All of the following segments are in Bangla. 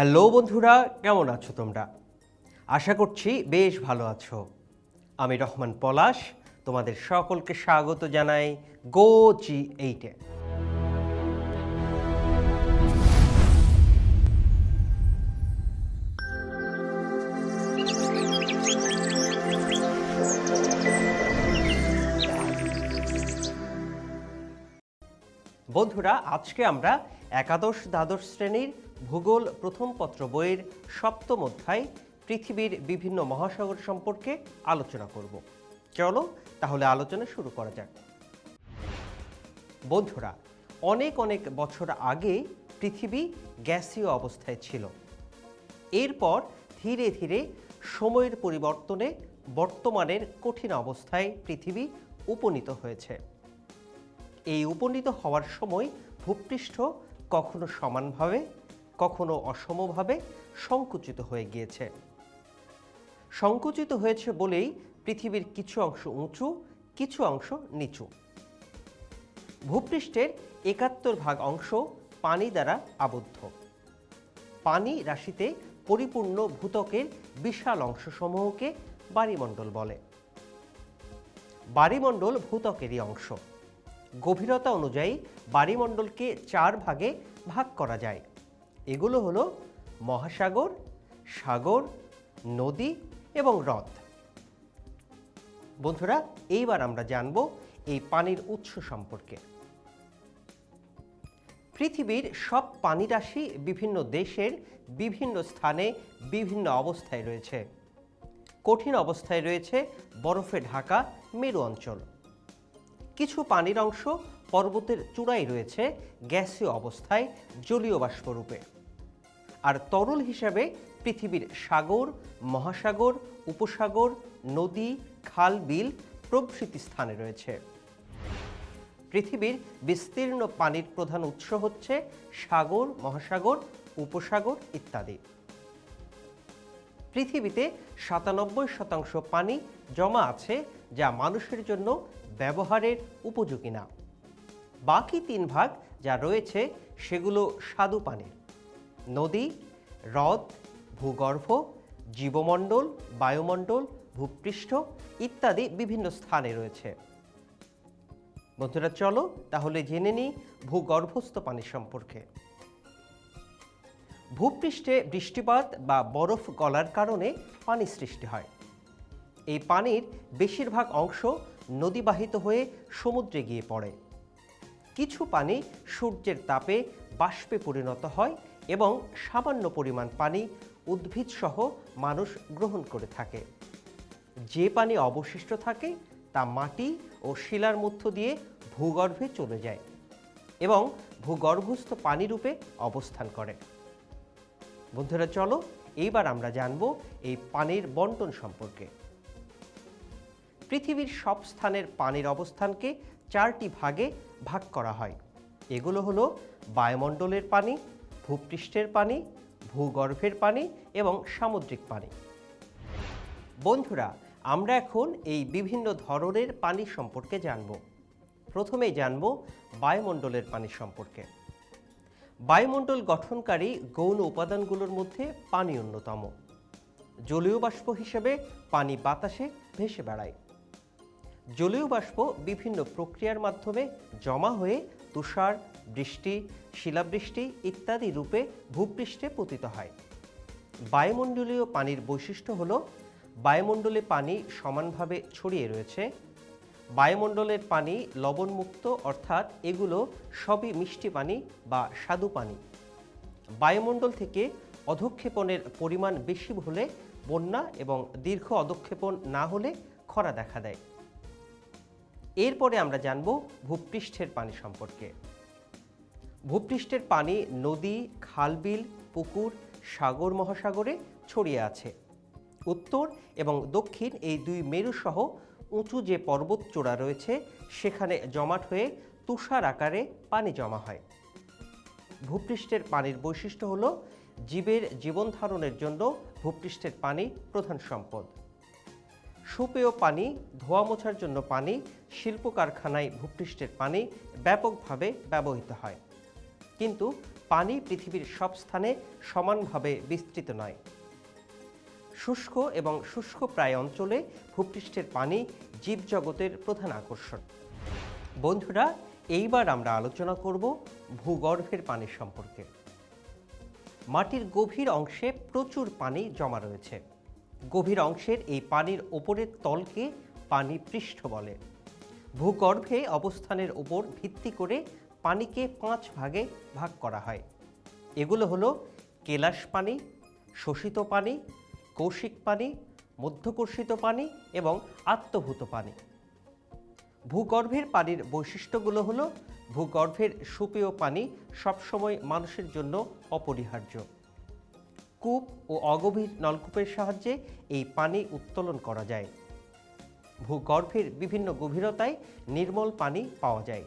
হ্যালো বন্ধুরা, কেমন আছো তোমরা? আশা করছি বেশ ভালো আছো। আমি রহমান পলাশ, তোমাদের সকলকে স্বাগত জানাই গো জি এইটে বন্ধুরা, আজকে আমরা একাদশ দ্বাদশ শ্রেণির ভূগোল প্রথম পত্র বইয়ের সপ্তম অধ্যায়, পৃথিবীর বিভিন্ন মহাসাগর সম্পর্কে আলোচনা করব। চলো তাহলে আলোচনা শুরু করা যাক। বন্ধুরা, অনেক অনেক বছর আগে পৃথিবী গ্যাসীয় অবস্থায় ছিল। এরপর ধীরে ধীরে সময়ের পরিবর্তনে বর্তমানের কঠিন অবস্থায় পৃথিবী উপনীত হয়েছে। এই উপনীত হওয়ার সময় ভূপৃষ্ঠ কখনো সমানভাবে কখনো অসমভাবে সংকুচিত হয়ে গিয়েছে। সংকুচিত হয়েছে বলেই পৃথিবীর কিছু অংশ উঁচু, কিছু অংশ নিচু। ভূপৃষ্ঠের একাত্তর ভাগ অংশ পানি দ্বারা আবদ্ধ। পানি রাশিতে পরিপূর্ণ ভূতকের বিশাল অংশসমূহকে বায়ুমণ্ডল বলে। বায়ুমণ্ডল ভূতকেরই অংশ। গভীরতা অনুযায়ী বায়ুমণ্ডলকে চার ভাগে ভাগ করা যায়। এগুলো হলো মহাসাগর, সাগর, নদী এবং হ্রদ। বন্ধুরা, এইবার আমরা জানব এই পানির উৎস সম্পর্কে। পৃথিবীর সব পানি রাশি বিভিন্ন দেশের বিভিন্ন স্থানে বিভিন্ন অবস্থায় রয়েছে। কঠিন অবস্থায় রয়েছে বরফে ঢাকা, মেরু অঞ্চল। কিছু পানির অংশ পর্বতের চূড়ায় রয়েছে গ্যাসীয় অবস্থায় জলীয় বাষ্পরূপে। আর তরল হিসাবে পৃথিবীর সাগর, মহাসাগর, উপসাগর, নদী, খাল, বিল প্রভৃতি স্থানে রয়েছে। পৃথিবীর বিস্তীর্ণ পানির প্রধান উৎস হচ্ছে সাগর, মহাসাগর, উপসাগর ইত্যাদি। পৃথিবীতে সাতানব্বই শতাংশ পানি জমা আছে যা মানুষের জন্য ব্যবহারের উপযোগী না। বাকি তিন ভাগ যা রয়েছে সেগুলো স্বাদু পানির। নদী, হ্রদ, ভূগর্ভ, জীবমণ্ডল, বায়ুমণ্ডল, ভূপৃষ্ঠ ইত্যাদি বিভিন্ন স্থানে রয়েছে। বন্ধুরা, চলো তাহলে জেনে নিই ভূগর্ভস্থ পানি সম্পর্কে। ভূপৃষ্ঠে বৃষ্টিপাত বা বরফ গলার কারণে পানি সৃষ্টি হয়। এই পানির বেশিরভাগ অংশ নদীবাহিত হয়ে সমুদ্রে গিয়ে পড়ে। কিছু পানি সূর্যের তাপে বাষ্পে পরিণত হয় এবং সামান্য পরিমাণ পানি উদ্ভিদ সহ মানুষ গ্রহণ করে থাকে। যে পানি অবশিষ্ট থাকে, তা মাটি ও শিলার মধ্য দিয়ে ভূগর্ভে চলে যায় এবং ভূগর্ভস্থ পানি রূপে অবস্থান করে। বন্ধুরা, চলো এইবার আমরা জানব এই পানির বন্টন সম্পর্কে। পৃথিবীর সব স্থানের পানির অবস্থানকে চারটি ভাগে ভাগ করা হয়। এগুলো হলো বায়ুমণ্ডলের পানি ভূপৃষ্ঠের পানি, ভূগর্ভের পানি এবং সামুদ্রিক পানি। বন্ধুরা, আমরা এখন এই বিভিন্ন ধরনের পানি সম্পর্কে জানব। প্রথমেই জানব বায়ুমণ্ডলের পানি সম্পর্কে। বায়ুমণ্ডল গঠনকারী গৌণ উপাদানগুলোর মধ্যে পানি অন্যতম। জলীয় বাষ্প হিসেবে পানি বাতাসে ভেসে বেড়ায়। জলীয় বাষ্প বিভিন্ন প্রক্রিয়ার মাধ্যমে জমা হয়ে তুষার, বৃষ্টি, শিলাবৃষ্টি ইত্যাদি রূপে ভূপৃষ্ঠে পতিত হয়। বায়ুমণ্ডলীয় পানির বৈশিষ্ট্য হল, বায়ুমণ্ডলে পানি সমানভাবে ছড়িয়ে রয়েছে। বায়ুমণ্ডলের পানি লবণমুক্ত, অর্থাৎ এগুলো সবই মিষ্টি পানি বা স্বাদু পানি। বায়ুমণ্ডল থেকে অধক্ষেপণের পরিমাণ বেশি হলে বন্যা এবং দীর্ঘ অধক্ষেপণ না হলে খরা দেখা দেয়। এরপরে আমরা জানব ভূপৃষ্ঠের পানি সম্পর্কে। ভূপৃষ্ঠের পানি নদী, খালবিল, পুকুর, সাগর মহাসাগরে ছড়িয়ে আছে। উত্তর এবং দক্ষিণ এই দুই মেরুসহ উঁচু যে পর্বত চূড়া রয়েছে, সেখানে জমাট হয়ে তুষার আকারে পানি জমা হয়। ভূপৃষ্ঠের পানির বৈশিষ্ট্য হল, জীবের জীবন ধারণের জন্য ভূপৃষ্ঠের পানি প্রধান সম্পদ। সুপেয় পানি, ধোয়া মোছার জন্য পানি, শিল্প কারখানায় ভূপৃষ্ঠের পানি ব্যাপকভাবে ব্যবহৃত হয়। কিন্তু পানি পৃথিবীর সব স্থানে সমানভাবে বিস্তৃত নয়। শুষ্ক এবং শুষ্ক প্রায় অঞ্চলে ভূপৃষ্ঠের পানি জীবজগতের প্রধান আকর্ষণ। বন্ধুরা, এইবার আমরা আলোচনা করব ভূগর্ভের পানি সম্পর্কে। মাটির গভীর অংশে প্রচুর পানি জমা রয়েছে। গভীর অংশের এই পানির ওপরের তলকে পানি পৃষ্ঠ বলে। ভূগর্ভে অবস্থানের উপর ভিত্তি করে পানিকে পাঁচ ভাগে ভাগ করা হয়। এগুলো হলো কেলাস পানি, শোষিত পানি, কৌশিক পানি, মধ্যকর্ষিত পানি এবং আত্মভূত পানি। ভূগর্ভের পানির বৈশিষ্ট্যগুলো হলো ভূগর্ভের সুপেয় পানি সবসময় মানুষের জন্য অপরিহার্য। কূপ ও অগভীর নলকূপের সাহায্যে এই পানি উত্তোলন করা যায়। ভূগর্ভের বিভিন্ন গভীরতায় নির্মল পানি পাওয়া যায়।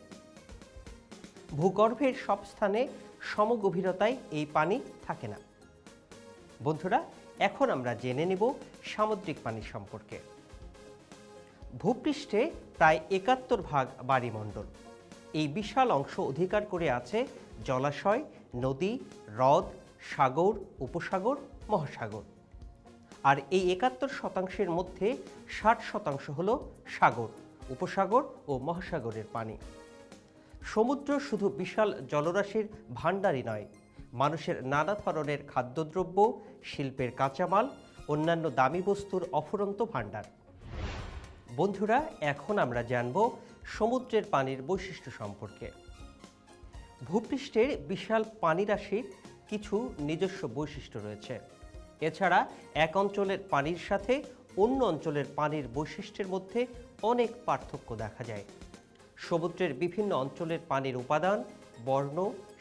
ভূগর্ভের সব স্থানে সমগভীরতায় এই পানি থাকে না। বন্ধুরা, এখন আমরা জেনে নেব সামুদ্রিক পানি সম্পর্কে। ভূপৃষ্ঠে প্রায় একাত্তর ভাগ বাড়িমণ্ডল এই বিশাল অংশ অধিকার করে আছে জলাশয়, নদী, হ্রদ সাগর, উপসাগর, মহাসাগর। আর এই একাত্তর শতাংশের মধ্যে ষাট শতাংশ হল সাগর, উপসাগর ও মহাসাগরের পানি। সমুদ্র শুধু বিশাল জলরাশির ভাণ্ডারই নয়, মানুষের নানা ধরনের খাদ্যদ্রব্য, শিল্পের কাঁচামাল, অন্যান্য দামি বস্তুর অফুরন্ত ভাণ্ডার। বন্ধুরা, এখন আমরা জানব সমুদ্রের পানির বৈশিষ্ট্য সম্পর্কে। ভূপৃষ্ঠের বিশাল পানিরাশির কিছু নিজস্ব বৈশিষ্ট্য রয়েছে। এছাড়া এক অঞ্চলের পানির সাথে অন্য অঞ্চলের পানির বৈশিষ্ট্যের মধ্যে অনেক পার্থক্য দেখা যায়। সমুদ্রের বিভিন্ন অঞ্চলের পানির উপাদান, বর্ণ,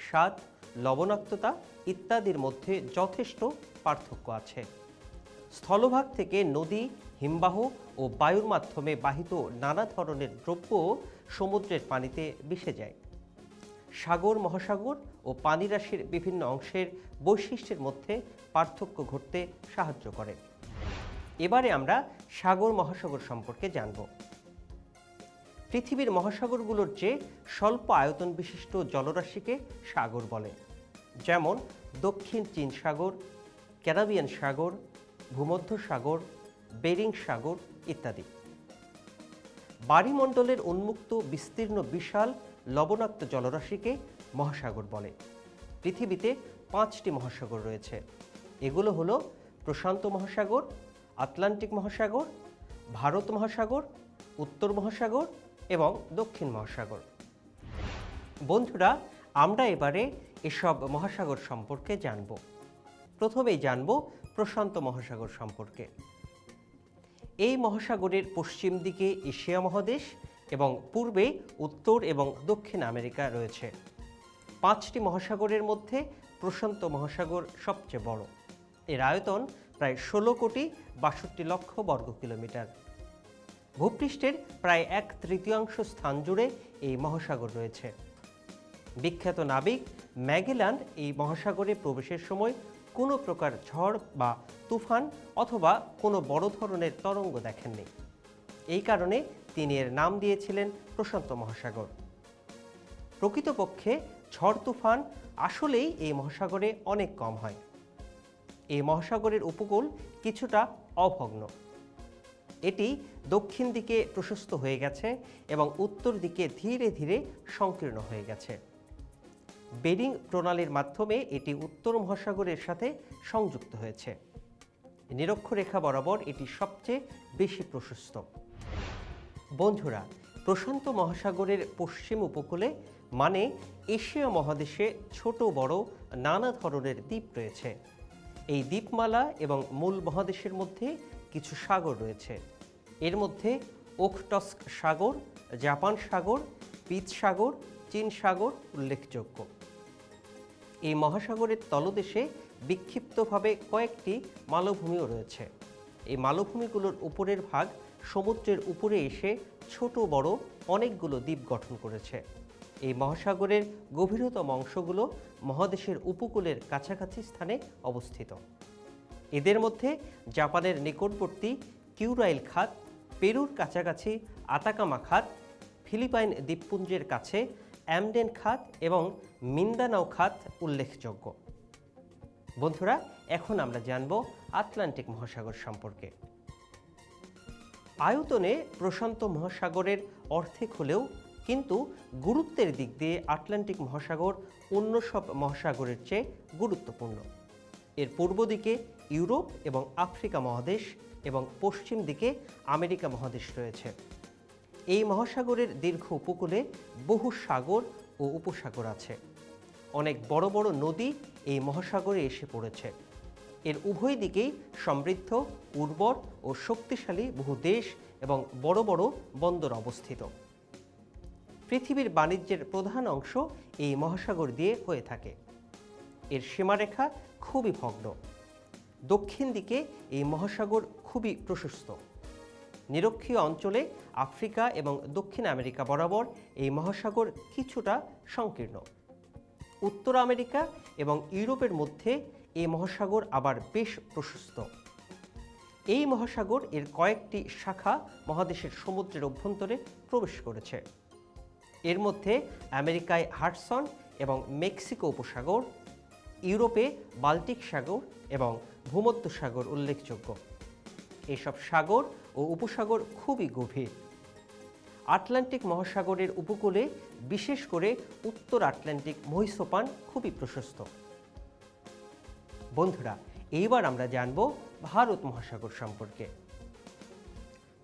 স্বাদ, লবণাক্ততা ইত্যাদির মধ্যে যথেষ্ট পার্থক্য আছে। স্থলভাগ থেকে নদী, হিমবাহ ও বায়ুর মাধ্যমে বাহিত নানা ধরনের দ্রব্য সমুদ্রের পানিতে মিশে যায়। সাগর, মহাসাগর ও পানিরাশির বিভিন্ন অংশের বৈশিষ্ট্যের মধ্যে পার্থক্য ঘটতে সাহায্য করে। এবারে আমরা সাগর, মহাসাগর সম্পর্কে জানব। পৃথিবীর মহাসাগরগুলোর চেয়ে স্বল্প আয়তন বিশিষ্ট জলরাশিকে সাগর বলে। যেমন দক্ষিণ চীন সাগর, ক্যারাবিয়ান সাগর, ভূমধ্য সাগর, বেরিং সাগর ইত্যাদি। বাড়িমণ্ডলের উন্মুক্ত বিস্তীর্ণ বিশাল লবণাক্ত জলরাশিকে মহাসাগর বলে। পৃথিবীতে পাঁচটি মহাসাগর রয়েছে। এগুলো হলো প্রশান্ত মহাসাগর, আটলান্টিক মহাসাগর, ভারত মহাসাগর, উত্তর মহাসাগর এবং দক্ষিণ মহাসাগর। বন্ধুরা, আমরা এবারে এসব মহাসাগর সম্পর্কে জানব। প্রথমেই জানব প্রশান্ত মহাসাগর সম্পর্কে। এই মহাসাগরের পশ্চিম দিকে এশিয়া মহাদেশ এবং পূর্বে উত্তর এবং দক্ষিণ আমেরিকা রয়েছে। পাঁচটি মহাসাগরের মধ্যে প্রশান্ত মহাসাগর সবচেয়ে বড়। এর আয়তন প্রায় ষোলো কোটি বাষট্টি লক্ষ বর্গ কিলোমিটার। ভূপৃষ্ঠের প্রায় এক তৃতীয়াংশ স্থান জুড়ে এই মহাসাগর রয়েছে। বিখ্যাত নাবিক ম্যাগেলান এই মহাসাগরে প্রবেশের সময় কোনো প্রকার ঝড় বা তুফান অথবা কোনো বড় ধরনের তরঙ্গ দেখেননি। এই কারণে তিনি এর নাম দিয়েছিলেন প্রশান্ত মহাসাগর। প্রকৃতপক্ষে ঝড় তুফান আসলেই এই মহাসাগরে অনেক কম হয়। এই মহাসাগরের উপকূল কিছুটা অভগ্ন। এটি দক্ষিণ দিকে প্রশস্ত হয়ে গেছে এবং উত্তর দিকে ধীরে ধীরে সংকীর্ণ হয়ে গেছে। বেরিং প্রণালীর মাধ্যমে এটি উত্তর মহাসাগরের সাথে সংযুক্ত হয়েছে। নিরক্ষরেখা বরাবর এটি সবচেয়ে বেশি প্রশস্ত। বন্ধুরা, প্রশান্ত মহাসাগরের পশ্চিম উপকূলে মানে এশিয়া মহাদেশে ছোট বড় নানা ধরনের দ্বীপ রয়েছে। এই দ্বীপমালা এবং মূল মহাদেশের মধ্যে কিছু সাগর রয়েছে। এর মধ্যে ওখটস্ক সাগর, জাপান সাগর, পিচ সাগর, চীন সাগর উল্লেখযোগ্য। এই মহাসাগরের তলদেশে বিক্ষিপ্তভাবে কয়েকটি মালভূমিও রয়েছে। এই মালভূমিগুলোর উপরের ভাগ সমুদ্রের উপরে এসে ছোট বড় অনেকগুলো দ্বীপ গঠন করেছে। এই মহাসাগরের গভীরতম অংশগুলো মহাদেশের উপকূলের কাছাকাছি স্থানে অবস্থিত। এদের মধ্যে জাপানের নিকটবর্তী কিউরাইল খাত, পেরুর কাছাকাছি আতাকামা খাত, ফিলিপাইন দ্বীপপুঞ্জের কাছে অ্যামডেন খাত এবং মিন্দানাও খাত উল্লেখযোগ্য। বন্ধুরা, এখন আমরা জানব আটলান্টিক মহাসাগর সম্পর্কে। আয়তনে প্রশান্ত মহাসাগরের অর্ধেক হলেও কিন্তু গুরুত্বের দিক দিয়ে আটলান্টিক মহাসাগর অন্য সব মহাসাগরের চেয়ে গুরুত্বপূর্ণ। এর পূর্ব দিকে ইউরোপ এবং আফ্রিকা মহাদেশ এবং পশ্চিম দিকে আমেরিকা মহাদেশ রয়েছে। এই মহাসাগরের দীর্ঘ উপকূলে বহু সাগর ও উপসাগর আছে। অনেক বড় বড় নদী এই মহাসাগরে এসে পড়েছে। এর উভয় দিকেই সমৃদ্ধ, উর্বর ও শক্তিশালী বহু দেশ এবং বড় বড় বন্দর অবস্থিত। পৃথিবীর বাণিজ্যের প্রধান অংশ এই মহাসাগর দিয়ে হয়ে থাকে। এর সীমারেখা খুবই ভগ্ন। দক্ষিণ দিকে এই মহাসাগর খুবই প্রশস্ত। নিরক্ষীয় অঞ্চলে আফ্রিকা এবং দক্ষিণ আমেরিকা বরাবর এই মহাসাগর কিছুটা সংকীর্ণ। উত্তর আমেরিকা এবং ইউরোপের মধ্যে এই মহাসাগর আবার বেশ প্রশস্ত। এই মহাসাগর এর কয়েকটি শাখা মহাদেশের সমুদ্রের অভ্যন্তরে প্রবেশ করেছে। এর মধ্যে আমেরিকায় হাডসন এবং মেক্সিকো উপসাগর, ইউরোপে বাল্টিক সাগর এবং ভূমধ্য সাগর উল্লেখযোগ্য। এসব সাগর ও উপসাগর খুবই গভীর। আটলান্টিক মহাসাগরের উপকূলে বিশেষ করে উত্তর আটলান্টিক মহিষোপান খুবই প্রশস্ত। বন্ধুরা, এইবার আমরা জানব ভারত মহাসাগর সম্পর্কে।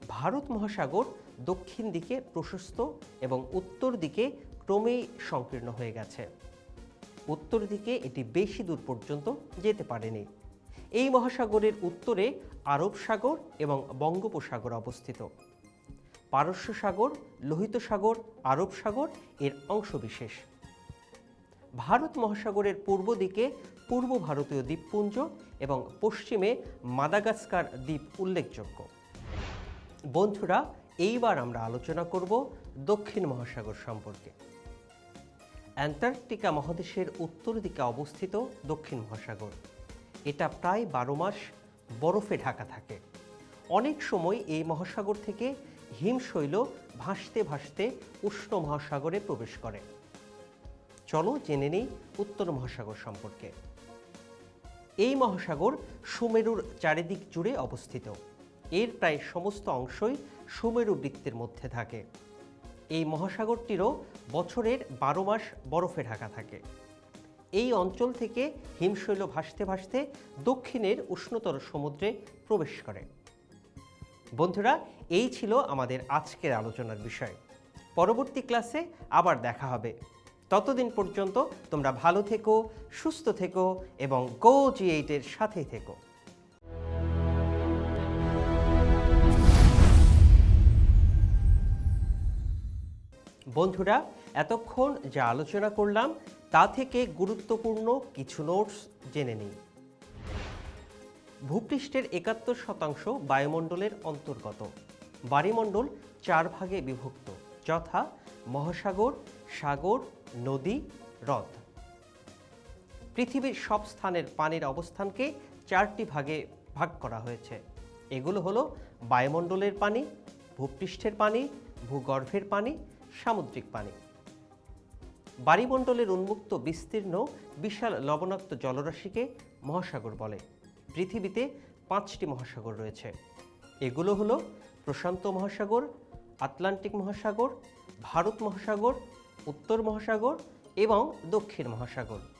ভারত মহাসাগর দক্ষিণ দিকে প্রশস্ত এবং উত্তর দিকে ক্রমেই সংকীর্ণ হয়ে গেছে। উত্তর দিকে এটি বেশি দূর পর্যন্ত যেতে পারেনি। এই মহাসাগরের উত্তরে আরব সাগর এবং বঙ্গোপসাগর অবস্থিত। পারস্য সাগর, লোহিত সাগর, আরব সাগর এর অংশবিশেষ। ভারত মহাসাগরের পূর্ব দিকে পূর্ব ভারতীয় দ্বীপপুঞ্জ এবং পশ্চিমে মাদাগাস্কার দ্বীপ উল্লেখযোগ্য। বন্ধুরা, এইবার আমরা আলোচনা করব দক্ষিণ মহাসাগর সম্পর্কে। অ্যান্টার্কটিকা মহাদেশের উত্তর দিকে অবস্থিত দক্ষিণ মহাসাগর। এটা প্রায় বারো মাস বরফে ঢাকা থাকে। অনেক সময় এই মহাসাগর থেকে হিমশৈল ভাসতে ভাসতে উষ্ণ মহাসাগরে প্রবেশ করে। চলো জেনে নেই উত্তর মহাসাগর সম্পর্কে। এই মহাসাগর সুমেরুর চারিদিক জুড়ে অবস্থিত। এর প্রায় সমস্ত অংশই সুমেরু বৃত্তের মধ্যে থাকে। এই মহাসাগরটিরও বছরের বারো মাস বরফে ঢাকা থাকে। এই অঞ্চল থেকে হিমশৈল ভাসতে ভাসতে দক্ষিণের উষ্ণতর সমুদ্রে প্রবেশ করে। বন্ধুরা, এই ছিল আমাদের আজকের আলোচনার বিষয়। পরবর্তী ক্লাসে আবার দেখা হবে। ততদিন পর্যন্ত তোমরা ভালো থেকো, সুস্থ থেকো এবং গো জি এইটের সাথে থেকো। বন্ধুরা, এতক্ষণ যা আলোচনা করলাম, তা থেকে গুরুত্বপূর্ণ কিছু নোটস জেনে নিই। ভূপৃষ্ঠের একাত্তর শতাংশ বায়ুমণ্ডলের অন্তর্গত। বায়ুমণ্ডল চার ভাগে বিভক্ত, যথা মহাসাগর, সাগর নদী, হ্রদ। পৃথিবীর সব স্থানের পানির অবস্থানকে চারটি ভাগে ভাগ করা হয়েছে। এগুলো হলো বায়ুমণ্ডলের পানি, ভূপৃষ্ঠের পানি, ভূগর্ভের পানি, সামুদ্রিক পানি। বায়ুমণ্ডলের উন্মুক্ত বিস্তীর্ণ বিশাল লবণাক্ত জলরাশিকে মহাসাগর বলে। পৃথিবীতে পাঁচটি মহাসাগর রয়েছে। এগুলো হলো প্রশান্ত মহাসাগর, আটলান্টিক মহাসাগর, ভারত মহাসাগর উত্তর মহাসাগর এবং দক্ষিণ মহাসাগর।